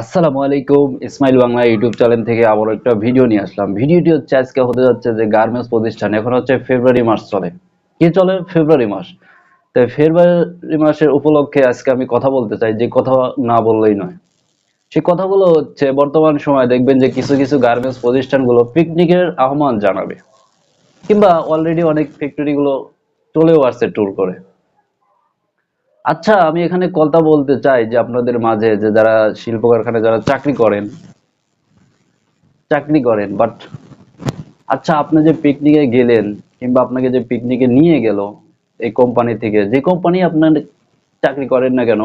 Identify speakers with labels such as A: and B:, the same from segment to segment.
A: আসসালামু আলাইকুম, Ismail Bangla YouTube channel থেকে আবার একটা ভিডিও নিয়ে আসলাম। ভিডিওটি হচ্ছে আজকে হতে যাচ্ছে যে গার্মেন্টস প্রতিষ্ঠান, এখন হচ্ছে ফেব্রুয়ারি মাস চলে। কি চলে ফেব্রুয়ারি মাস? তো ফেব্রুয়ারি মাসের উপলক্ষে আজকে আমি কথা বলতে চাই, যে কথা না বললেই নয়। সেই কথাগুলো হচ্ছে, বর্তমান সময়ে দেখবেন যে কিছু কিছু গার্মেন্টস প্রতিষ্ঠানগুলো পিকনিকের আহ্বান জানাবে, কিংবা অলরেডি অনেক ফ্যাক্টরিগুলো চলেও আসছে ট্যুর করে। আচ্ছা আমি এখানে কথা বলতে চাই যে আপনাদের মাঝে যে যারা শিল্প কারখানায় যারা চাকরি করেন চাকরি করেন বাট আচ্ছা আপনি যে পিকনিকে গেলেন কিংবা আপনাকে যে পিকনিকে নিয়ে গেল এই কোম্পানি থেকে, যে কোম্পানি আপনার চাকরি করেন না কেন?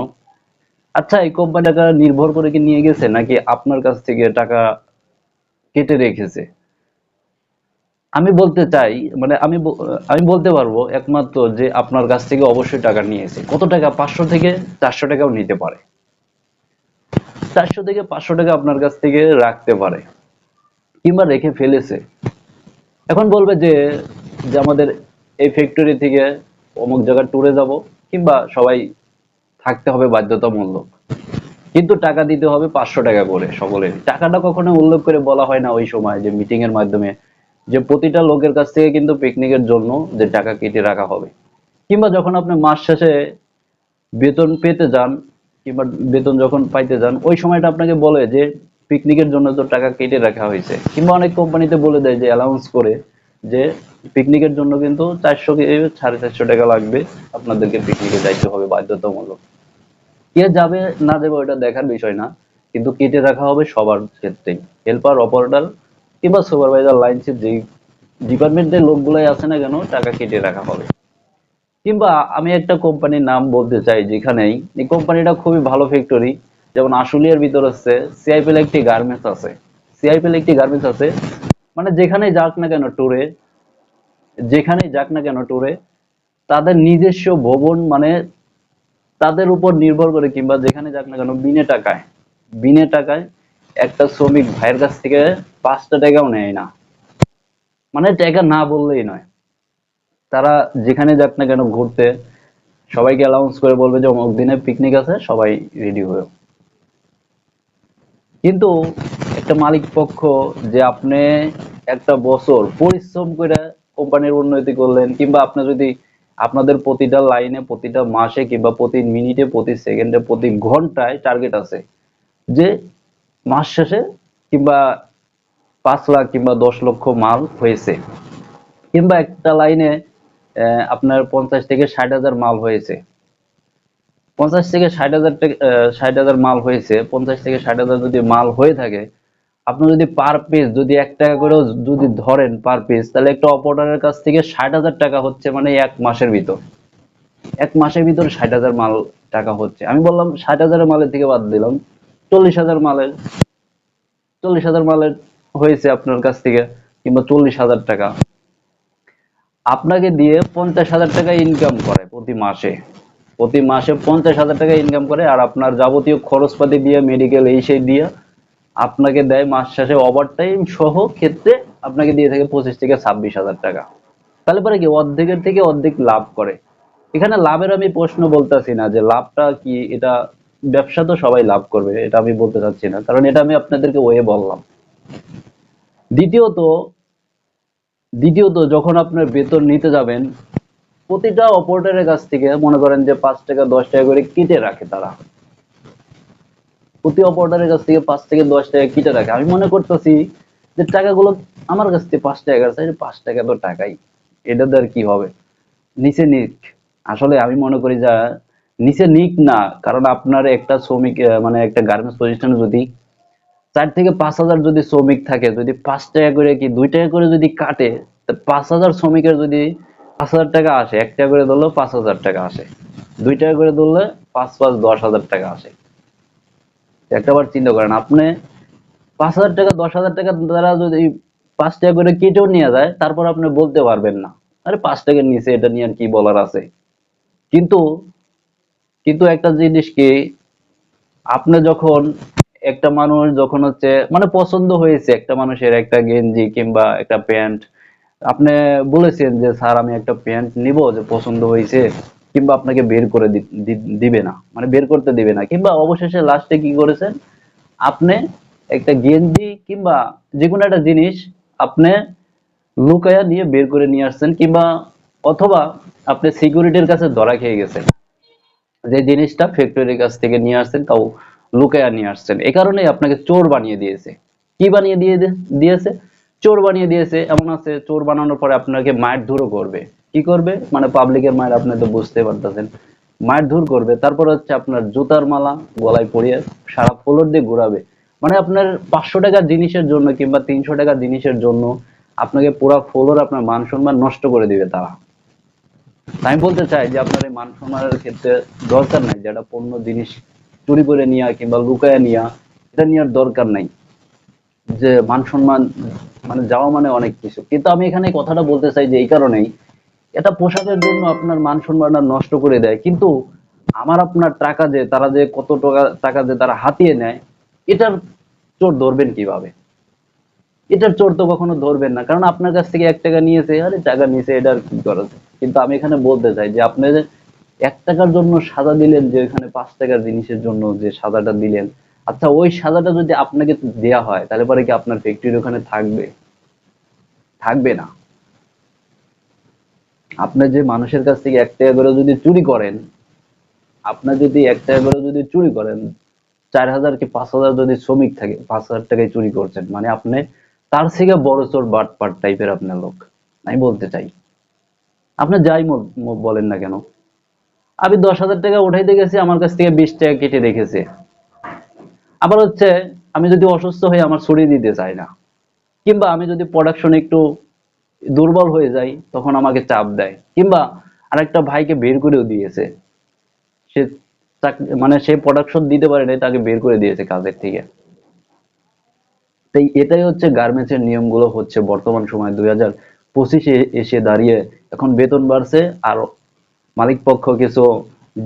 A: আচ্ছা এই কোম্পানি টাকা নির্ভর করে কি নিয়ে গেছে নাকি আপনার কাছ থেকে টাকা কেটে রেখেছে? আমি বলতে চাই মানে আমি আমি বলতে পারব একমাত্র যে আপনার কাছ থেকে অবশ্যই টাকা নিয়েছে কত টাকা? পাঁচশো থেকে চারশো টাকাও নিতে পারে। চারশো থেকে পাঁচশো টাকা আপনার কাছ থেকে রাখতে পারে, কিংবা রেখে ফেলেছে। এখন বলবে যে যে আমাদের এই ফ্যাক্টরি থেকে অমুক জায়গায় ট্যুরে যাব, কিংবা সবাই থাকতে হবে বাধ্যতামূলক। কিন্তু টাকা দিতে হবে পাঁচশো টাকা করে সকলের। টাকাটা কখনো উল্লেখ করে বলা হয় না ওই সময় যে মিটিং এর মাধ্যমে যে প্রতিটা লোকের কাছ থেকে কিন্তু পিকনিকের জন্য যে টাকা কেটে রাখা হবে। কিংবা যখন আপনি মাস শেষে বেতন পেতে যান, কিংবা বেতন যখন পাইতে যান, ওই সময়টা আপনাকে বলে যে পিকনিকের জন্য তো টাকা কেটে রাখা হয়েছে। কিংবা অনেক কোম্পানিতে বলে দেয় যে অ্যালাউন্স করে যে পিকনিকের জন্য কিন্তু চারশো সাড়ে চারশো টাকা লাগবে, আপনাদেরকে পিকনিকে যাইতে হবে বাধ্যতামূলক। কে যাবে না যাবে ওটা দেখার বিষয় না, কিন্তু কেটে রাখা হবে সবার ক্ষেত্রেই। হেল্পার অপারেটর কিংবা সুপারভাইজার লাইনশিপ যেই ডিপার্টমেন্টের লোকগুলাই আছে না কেন, টাকা কেটে রাখা হবে। কিংবা আমি একটা কোম্পানির নাম বলতে চাই যেখানেই, এই কোম্পানিটা খুবই ভালো ফ্যাক্টরি যেমন আশুলিয়ার ভিতর আছে সিআইপিএল একটি গার্মেন্টস আছে। সিআইপিএল একটি গার্মেন্টস আছে মানে যেখানে যাক না কেন ট্যুরে যেখানেই যাক না কেন ট্যুরে তাদের নিজস্ব ভবন মানে তাদের উপর নির্ভর করে কিংবা যেখানে যাক না কেন বিনে টাকায় বিনে টাকায় একটা শ্রমিক ভাইয়ের কাছ থেকে পাঁচটা টাকাও নেয় না। মানে টাকা না বললেই নয়। তারা যেখানে যাক না কেন ঘুরতে, সবাইকে অ্যালাউন্স করে বলবে যে অমুক দিনে পিকনিক আছে, সবাই রেডি হয়ে কিন্তু একটা মালিক পক্ষ যে আপনি একটা বছর পরিশ্রম করে কোম্পানির উন্নতি করলেন, কিংবা আপনি যদি আপনাদের প্রতিটা লাইনে প্রতিটা মাসে কিংবা প্রতি মিনিটে প্রতি সেকেন্ডে প্রতি ঘন্টায় টার্গেট আছে, যে মাস শেষে কিংবা পাঁচ লাখ কিংবা দশ লক্ষ মাল হয়েছে। কিংবা একটা লাইনে আপনার পঞ্চাশ থেকে ষাট হাজার মাল হয়েছে। পঞ্চাশ থেকে ষাট হাজার ষাট হাজার মাল হয়েছে। পঞ্চাশ থেকে ষাট হাজার যদি মাল হয়ে থাকে, আপনি যদি পার পিস যদি এক টাকা করেও যদি ধরেন পার পিস, তাহলে একটা অপারেটরের কাছ থেকে ষাট হাজার টাকা হচ্ছে মানে এক মাসের ভিতর। এক মাসের ভিতর ষাট হাজার মাল টাকা হচ্ছে। আমি বললাম ষাট হাজারের মালের থেকে বাদ দিলাম। চল্লিশ হাজার মালের, চল্লিশ হাজার মালের হয়েছে আপনার কাছ থেকে, কিংবা চল্লিশ হাজার টাকা। আপনাকে দিয়ে পঞ্চাশ হাজার টাকা ইনকাম করে প্রতি মাসে। প্রতি মাসে পঞ্চাশ হাজার টাকা ইনকাম করে, আর আপনার যাবতীয় খরচপাতি দিয়ে মেডিকেল এই সেই দিয়ে, আপনাকে দেয় মাস শেষে ওভারটাইম সহ ক্ষেত্রে আপনাকে দিয়ে থাকে পঁচিশ থেকে ছাব্বিশ হাজার টাকা। তাহলে পরে কি অর্ধেকের থেকে অর্ধেক লাভ করে। এখানে লাভের আমি প্রশ্ন বলতেছি না যে লাভটা কি, এটা ব্যবসা তো সবাই লাভ করবে, এটা আমি বলতে চাচ্ছি না। কারণ এটা আমি আপনাদেরকে ওয়ে বললাম। দ্বিতীয়ত দ্বিতীয়ত যখন আপনার বেতন নিতে যাবেন, প্রতিটা অপারেটরের কাছ থেকে মনে করেন যে পাঁচ টাকা দশ টাকা করে কেটে রাখে তারা। প্রতি অপারেটরের কাছ থেকে পাঁচ থেকে দশ টাকা কেটে রাখে। আমি মনে করতেছি যে টাকাগুলো আমার কাছ থেকে পাঁচ টাকা আছে পাঁচ টাকা তো টাকাই। এটা আর কি হবে? নিচে নিক। আসলে আমি মনে করি যা নিচে নিক না, কারণ আপনার একটা শ্রমিক মানে একটা গার্মেন্টস প্রতিষ্ঠানে যদি চার থেকে পাঁচ হাজার যদি শ্রমিক থাকে, যদি পাঁচ টাকা করে কি দুই টাকা করে যদি কাটে পাঁচ হাজার শ্রমিকের যদি পাঁচ হাজার টাকা আসে, এক টাকা করে ধরলেও পাঁচ হাজার টাকা আসে। দুই টাকা করে ধরলে পাঁচ পাঁচ দশ হাজার টাকা আসে। একটাবার চিন্তা করেন, আপনি পাঁচ হাজার টাকা, দশ হাজার টাকা দ্বারা যদি পাঁচ টাকা করে কেটেও নিয়ে যায়, তারপর আপনি বলতে পারবেন না। আরে পাঁচ টাকার নিচে এটা নিয়ে আর কি বলার আছে? কিন্তু কিন্তু একটা জিনিস কি, আপনি যখন একটা মানুষ যখন হচ্ছে মানে পছন্দ হয়েছে একটা মানুষের একটা গেঞ্জি কিংবা একটা প্যান্ট, আপনি বলেছেন যে, স্যার, আমি একটা প্যান্ট নিব যে পছন্দ হয়েছে কিংবা আপনাকে বের করে দিবে না। মানে বের করতে দিবে না। কিংবা অবশেষে লাস্টে কি করেছেন? আপনি একটা গেঞ্জি কিংবা যে কোনো একটা জিনিস আপনি লুকায়া নিয়ে বের করে নিয়ে আসছেন কিংবা অথবা আপনি সিকিউরিটির কাছে ধরা খেয়ে গেছেন। যে জিনিসটা ফ্যাক্টরির কাছ থেকে নিয়ে আসছেন, তাও লুকায়া নিয়ে আসছেন। এ কারণেই আপনাকে চোর বানিয়ে দিয়েছে। কি বানিয়ে দিয়ে দিয়েছে? চোর বানিয়ে দিয়েছে, এমন আছে, চোর বানানোর পরে আপনাকে মায়ের ধুরো করবে। কি করবে? মানে পাবলিকের মায়ের, আপনি তো বুঝতে পারতেছেন। মায়ের ধুর করবে, তারপর হচ্ছে আপনার জুতার মালা গলায় পরিয়ে সারা ফ্লোর দিয়ে ঘোরাবে। মানে আপনার পাঁচশো টাকার জিনিসের জন্য কিংবা তিনশো টাকার জিনিসের জন্য আপনাকে পুরো ফ্লোর আপনার মান সম্মান নষ্ট করে দিবে তারা। আমি বলতে চাই যে আপনার এই মান সম্মানের ক্ষেত্রে দরকার নাই যেটা পণ্য জিনিস চুরি করে নেওয়া কিংবা লুকায় নেওয়া এটা নেওয়ার দরকার নাই। যে মান সম্মান মানে যাওয়া মানে অনেক কিছু। কিন্তু আমি এখানে কথাটা বলতে চাই যে এই কারণেই, এটা পোশাকের জন্য আপনার মান সম্মান নষ্ট করে দেয়। কিন্তু আমার আপনার টাকা যে, তারা যে কত টাকা টাকা যে তারা হাতিয়ে নেয়, এটার চোর ধরবেন কীভাবে? এটার চোর তো কখনো ধরবেন না। কারণ আপনার কাছ থেকে এক টাকা নিয়েছে, আরে টাকা নিয়েছে এটার কি করা? কিন্তু আমি এখানে বলতে চাই যে আপনি যে এক টাকার জন্য সাজা দিলেন যে এখানে পাঁচ টাকার জিনিসের জন্য যে সাজাটা দিলেন। আচ্ছা ওই সাজাটা যদি আপনাকে দেয়া হয়, তাহলে পরে কি আপনার ফ্যাক্টরি ওখানে থাকবে? থাকবে না। আপনি যে মানুষের কাছ থেকে এক টাকা করে যদি চুরি করেন আপনার যদি এক টাকা করে যদি চুরি করেন, চার হাজার কি পাঁচ হাজার যদি শ্রমিক থাকে, পাঁচ হাজার টাকায় চুরি করছেন মানে আপনি তার থেকে বড় চোর, বাটপাট টাইপের আপনার লোক। আমি বলতে চাই। আপনি যাই বলেন না কেন। আমি দশ হাজার টাকা উঠাইতে গেছি, আমার কাছ থেকে বিশ টাকা কেটে রেখেছে। আবার হচ্ছে, আমি যদি অসুস্থ হয়ে আমার ছড়িয়ে দিতে চাই না। কিংবা আমি যদি প্রোডাকশন একটু দুর্বল হয়ে যাই, তখন আমাকে চাপ দেয়। কিংবা আরেকটা ভাইকে বের করেও দিয়েছে। সে মানে সে প্রোডাকশন দিতে পারে নাই, তাকে বের করে দিয়েছে কাজের থেকে। তাই এটাই হচ্ছে গার্মেন্টস এর নিয়মগুলো হচ্ছে বর্তমান সময়, দুই হাজার পঁচিশে এসে দাঁড়িয়ে এখন বেতন বাড়ছে, আর মালিক পক্ষ কিছু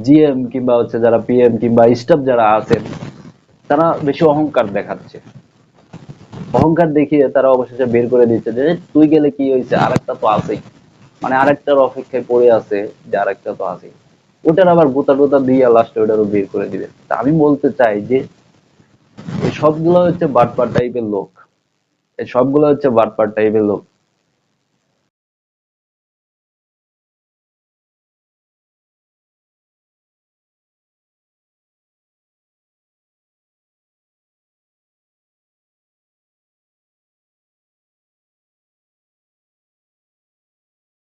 A: জিএম কিংবা হচ্ছে যারা পিএম কিংবা স্টাফ যারা আছেন, তারা বেশি অহংকার দেখাচ্ছে। অহংকার দেখিয়ে তারা অবশেষে বের করে দিচ্ছে যে তুই গেলে কি হয়েছে? আরেকটা তো আছেই। মানে আরেকটার অপেক্ষায় পড়ে আছে যে, আরেকটা তো আছেই। ওটার আবার গোতা টোতা দিয়ে লাস্টে ওটারও বের করে দিবে। তা আমি বলতে চাই যে সবগুলো হচ্ছে বাটপার টাইপের লোক। সবগুলো হচ্ছে বাটপার টাইপের লোক।